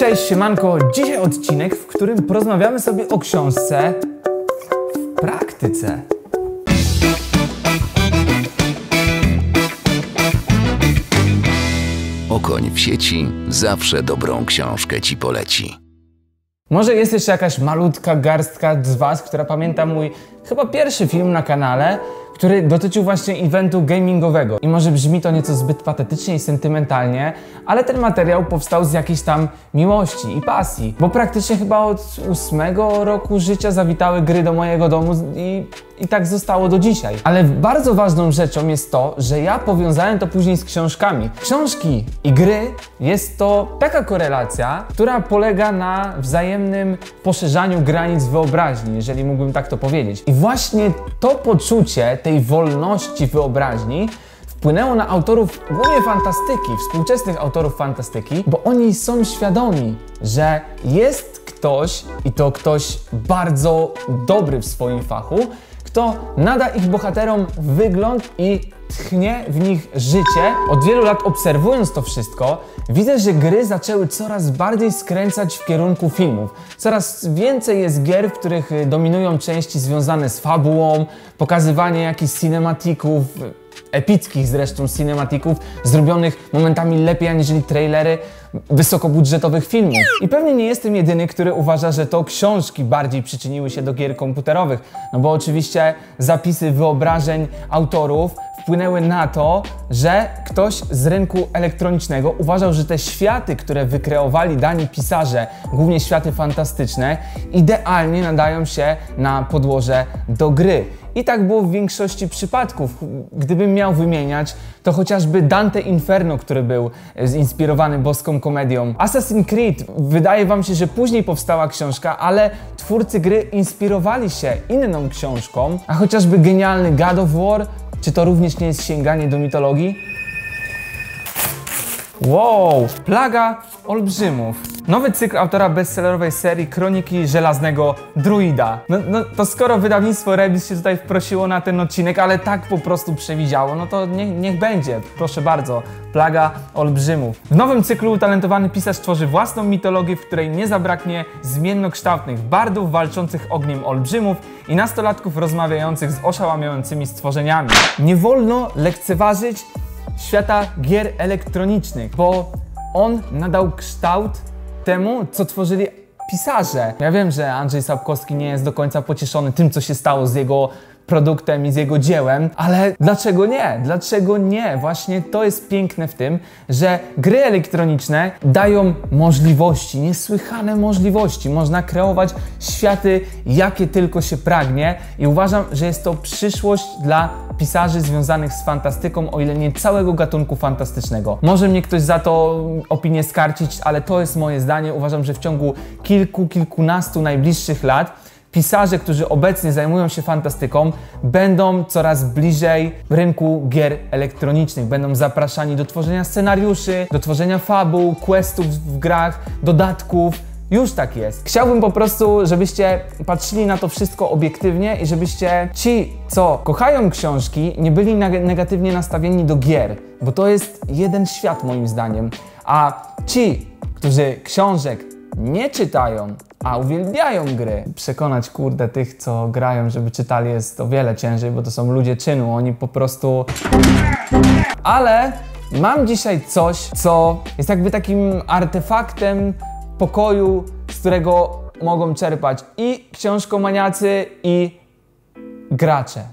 Cześć, siemanko! Dzisiaj odcinek, w którym porozmawiamy sobie o książce w praktyce. Okoń w sieci zawsze dobrą książkę ci poleci. Może jest jeszcze jakaś malutka garstka z Was, która pamięta mój chyba pierwszy film na kanale, który dotyczył właśnie eventu gamingowego. I może brzmi to nieco zbyt patetycznie i sentymentalnie, ale ten materiał powstał z jakiejś tam miłości i pasji, bo praktycznie chyba od ósmego roku życia zawitały gry do mojego domu i, i tak zostało do dzisiaj. Ale bardzo ważną rzeczą jest to, że ja powiązałem to później z książkami. Książki i gry jest to taka korelacja, która polega na wzajemnym poszerzaniu granic wyobraźni, jeżeli mógłbym tak to powiedzieć. I właśnie to poczucie tej wolności wyobraźni wpłynęło na autorów głównie fantastyki, współczesnych autorów fantastyki, bo oni są świadomi, że jest ktoś, i to ktoś bardzo dobry w swoim fachu, kto nada ich bohaterom wygląd i tchnie w nich życie. Od wielu lat obserwując to wszystko, widzę, że gry zaczęły coraz bardziej skręcać w kierunku filmów. Coraz więcej jest gier, w których dominują części związane z fabułą, pokazywanie jakichś cinematików, epickich zresztą cinematików, zrobionych momentami lepiej aniżeli trailery wysokobudżetowych filmów. I pewnie nie jestem jedyny, który uważa, że to książki bardziej przyczyniły się do gier komputerowych, no bo oczywiście zapisy wyobrażeń autorów wpłynęły na to, że ktoś z rynku elektronicznego uważał, że te światy, które wykreowali dani pisarze, głównie światy fantastyczne, idealnie nadają się na podłoże do gry. I tak było w większości przypadków. Gdybym miał wymieniać, to chociażby Dante Inferno, który był zinspirowany boską komedią. Assassin's Creed, wydaje wam się, że później powstała książka, ale twórcy gry inspirowali się inną książką, a chociażby genialny God of War, czy to również nie jest sięganie do mitologii? Wow, plaga olbrzymów. Nowy cykl autora bestsellerowej serii Kroniki Żelaznego Druida. No, no to skoro wydawnictwo Rebis się tutaj wprosiło na ten odcinek, ale tak po prostu przewidziało, no to niech, niech będzie, proszę bardzo. Plaga olbrzymów. W nowym cyklu utalentowany pisarz tworzy własną mitologię, w której nie zabraknie zmiennokształtnych bardów walczących ogniem olbrzymów i nastolatków rozmawiających z oszałamiającymi stworzeniami. Nie wolno lekceważyć świata gier elektronicznych, bo on nadał kształt temu, co tworzyli pisarze. Ja wiem, że Andrzej Sapkowski nie jest do końca pocieszony tym, co się stało z jego produktem i z jego dziełem, ale dlaczego nie? Dlaczego nie? Właśnie to jest piękne w tym, że gry elektroniczne dają możliwości, niesłychane możliwości. Można kreować światy, jakie tylko się pragnie i uważam, że jest to przyszłość dla pisarzy związanych z fantastyką, o ile nie całego gatunku fantastycznego. Może mnie ktoś za to opinię skarcić, ale to jest moje zdanie. Uważam, że w ciągu kilku, kilkunastu najbliższych lat pisarze, którzy obecnie zajmują się fantastyką, będą coraz bliżej rynku gier elektronicznych. Będą zapraszani do tworzenia scenariuszy, do tworzenia fabuł, questów w grach, dodatków. Już tak jest. Chciałbym po prostu, żebyście patrzyli na to wszystko obiektywnie i żebyście ci, co kochają książki, nie byli negatywnie nastawieni do gier, bo to jest jeden świat moim zdaniem. A ci, którzy książek nie czytają, a uwielbiają gry. Przekonać, kurde, tych, co grają, żeby czytali jest o wiele ciężej, bo to są ludzie czynu, oni po prostu... Ale mam dzisiaj coś, co jest jakby takim artefaktem pokoju, z którego mogą czerpać i książkomaniacy, i gracze.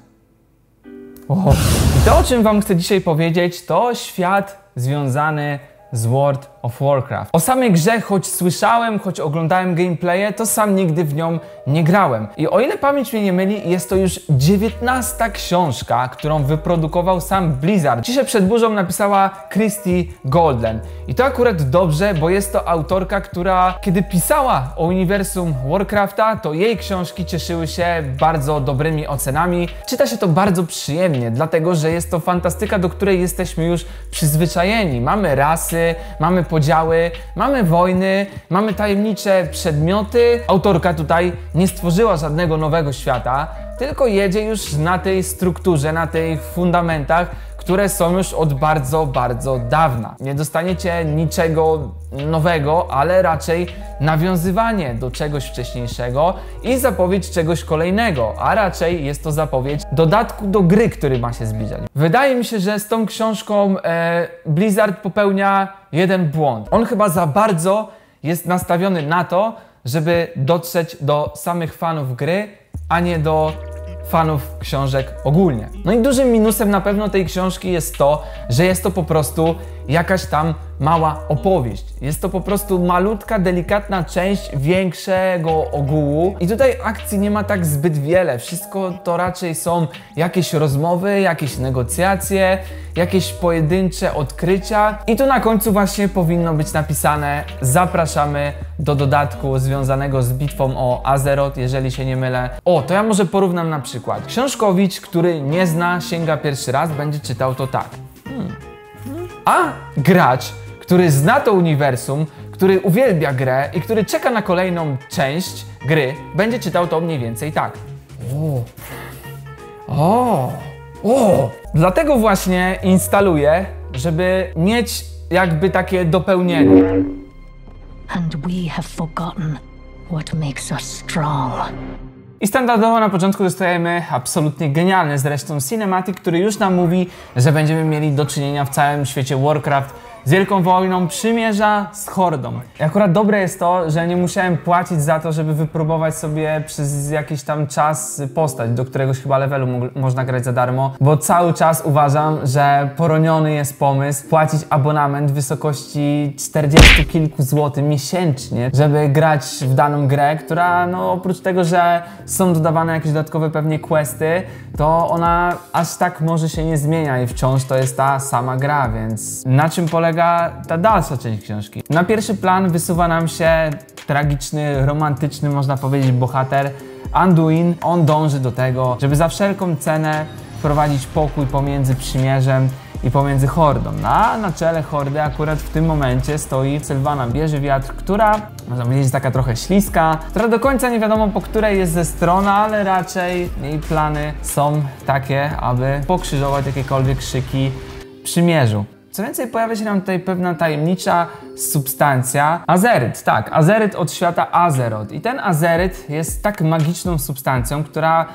O. I to, o czym wam chcę dzisiaj powiedzieć, to świat związany z World of Warcraft. O samej grze, choć słyszałem, choć oglądałem gameplaye, to sam nigdy w nią nie grałem. I o ile pamięć mnie nie myli, jest to już 19 książka, którą wyprodukował sam Blizzard. Ciszę przed burzą napisała Christy Golden. I to akurat dobrze, bo jest to autorka, która kiedy pisała o uniwersum Warcrafta, to jej książki cieszyły się bardzo dobrymi ocenami. Czyta się to bardzo przyjemnie, dlatego że jest to fantastyka, do której jesteśmy już przyzwyczajeni. Mamy rasy, mamy podziały, mamy wojny, mamy tajemnicze przedmioty. Autorka tutaj nie stworzyła żadnego nowego świata, tylko jedzie już na tej strukturze, na tych fundamentach, które są już od bardzo, bardzo dawna. Nie dostaniecie niczego nowego, ale raczej nawiązywanie do czegoś wcześniejszego i zapowiedź czegoś kolejnego, a raczej jest to zapowiedź dodatku do gry, który ma się zbliżać. Wydaje mi się, że z tą książką e, Blizzard popełnia jeden błąd. On chyba za bardzo jest nastawiony na to, żeby dotrzeć do samych fanów gry, a nie do fanów książek ogólnie. No i dużym minusem na pewno tej książki jest to, że jest to po prostu jakaś tam mała opowieść. Jest to po prostu malutka, delikatna część większego ogółu i tutaj akcji nie ma tak zbyt wiele. Wszystko to raczej są jakieś rozmowy, jakieś negocjacje, jakieś pojedyncze odkrycia i tu na końcu właśnie powinno być napisane zapraszamy do dodatku związanego z bitwą o Azeroth, jeżeli się nie mylę. O, to ja może porównam na przykład. Książkowicz, który nie zna, sięga pierwszy raz, będzie czytał to tak. Hmm. A gracz, który zna to uniwersum, który uwielbia grę i który czeka na kolejną część gry, będzie czytał to mniej więcej tak. O, o, o. Dlatego właśnie instaluję, żeby mieć jakby takie dopełnienie. And we have forgotten what makes us strong. I standardowo na początku dostajemy absolutnie genialny zresztą cinematic, który już nam mówi, że będziemy mieli do czynienia w całym świecie Warcraft z Wielką Wojną Przymierza z Hordą. I akurat dobre jest to, że nie musiałem płacić za to, żeby wypróbować sobie przez jakiś tam czas postać, do któregoś chyba levelu mo można grać za darmo, bo cały czas uważam, że poroniony jest pomysł płacić abonament w wysokości 40 kilku złotych miesięcznie, żeby grać w daną grę, która no oprócz tego, że są dodawane jakieś dodatkowe pewnie questy, to ona aż tak może się nie zmienia i wciąż to jest ta sama gra, więc na czym polega ta dalsza część książki? Na pierwszy plan wysuwa nam się tragiczny, romantyczny, można powiedzieć, bohater Anduin. On dąży do tego, żeby za wszelką cenę wprowadzić pokój pomiędzy przymierzem i pomiędzy hordą. No, a na czele hordy akurat w tym momencie stoi Sylwana Bieży Wiatr, która można powiedzieć taka trochę śliska, która do końca nie wiadomo po której jest ze strony, ale raczej jej plany są takie, aby pokrzyżować jakiekolwiek szyki przymierzu. Co więcej, pojawia się nam tutaj pewna tajemnicza substancja. Azeryt, tak, azeryt od świata Azeroth. I ten azeryt jest tak magiczną substancją, która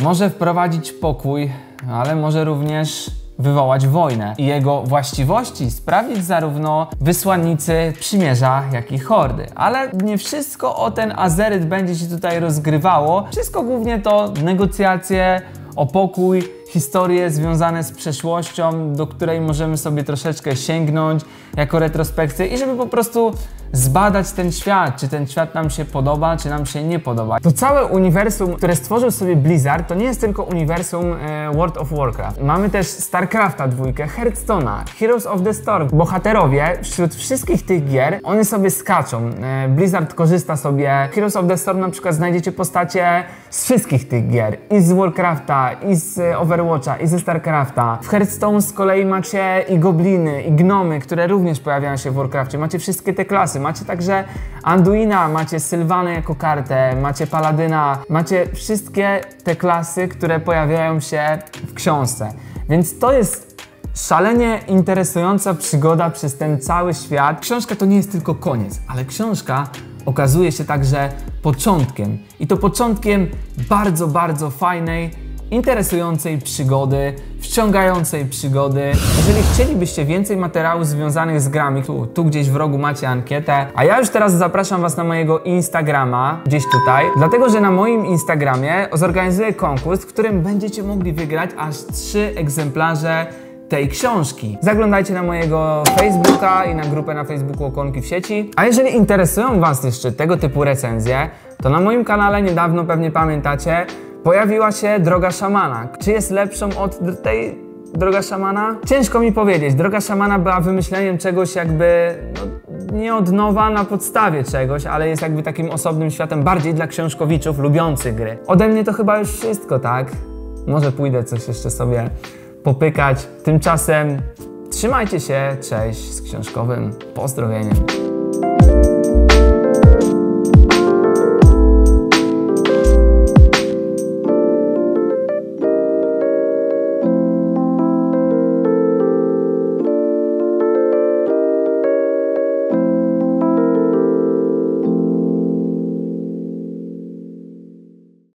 może wprowadzić pokój, ale może również wywołać wojnę i jego właściwości sprawdzić zarówno wysłannicy przymierza, jak i hordy. Ale nie wszystko o ten azeryt będzie się tutaj rozgrywało. Wszystko głównie to negocjacje o pokój, historie związane z przeszłością, do której możemy sobie troszeczkę sięgnąć jako retrospekcję i żeby po prostu zbadać ten świat, czy ten świat nam się podoba, czy nam się nie podoba. To całe uniwersum, które stworzył sobie Blizzard, to nie jest tylko uniwersum e, World of Warcraft. Mamy też StarCrafta dwójkę, Hearthstone'a, Heroes of the Storm. Bohaterowie wśród wszystkich tych gier, one sobie skaczą. E, Blizzard korzysta sobie. Heroes of the Storm na przykład znajdziecie postacie z wszystkich tych gier. I z Warcrafta, i z e, Overwatcha, i ze StarCrafta. W Hearthstone z kolei macie i gobliny, i gnomy, które również pojawiają się w Warcrafcie. Macie wszystkie te klasy. Macie także Anduina, macie Sylwanę jako kartę, macie Paladyna, macie wszystkie te klasy, które pojawiają się w książce. Więc to jest szalenie interesująca przygoda przez ten cały świat. Książka to nie jest tylko koniec, ale książka okazuje się także początkiem. I to początkiem bardzo, bardzo fajnej, interesującej przygody, wciągającej przygody. Jeżeli chcielibyście więcej materiałów związanych z grami, tu, tu gdzieś w rogu macie ankietę, a ja już teraz zapraszam Was na mojego Instagrama, gdzieś tutaj, dlatego że na moim Instagramie zorganizuję konkurs, w którym będziecie mogli wygrać aż trzy egzemplarze tej książki. Zaglądajcie na mojego Facebooka i na grupę na Facebooku Okonki w sieci. A jeżeli interesują Was jeszcze tego typu recenzje, to na moim kanale niedawno pewnie pamiętacie, pojawiła się Droga Szamana. Czy jest lepszą od tej Droga Szamana? Ciężko mi powiedzieć. Droga Szamana była wymyśleniem czegoś jakby no, nie od nowa na podstawie czegoś, ale jest jakby takim osobnym światem bardziej dla książkowiczów lubiących gry. Ode mnie to chyba już wszystko, tak? Może pójdę coś jeszcze sobie popykać. Tymczasem trzymajcie się, cześć z książkowym pozdrowieniem.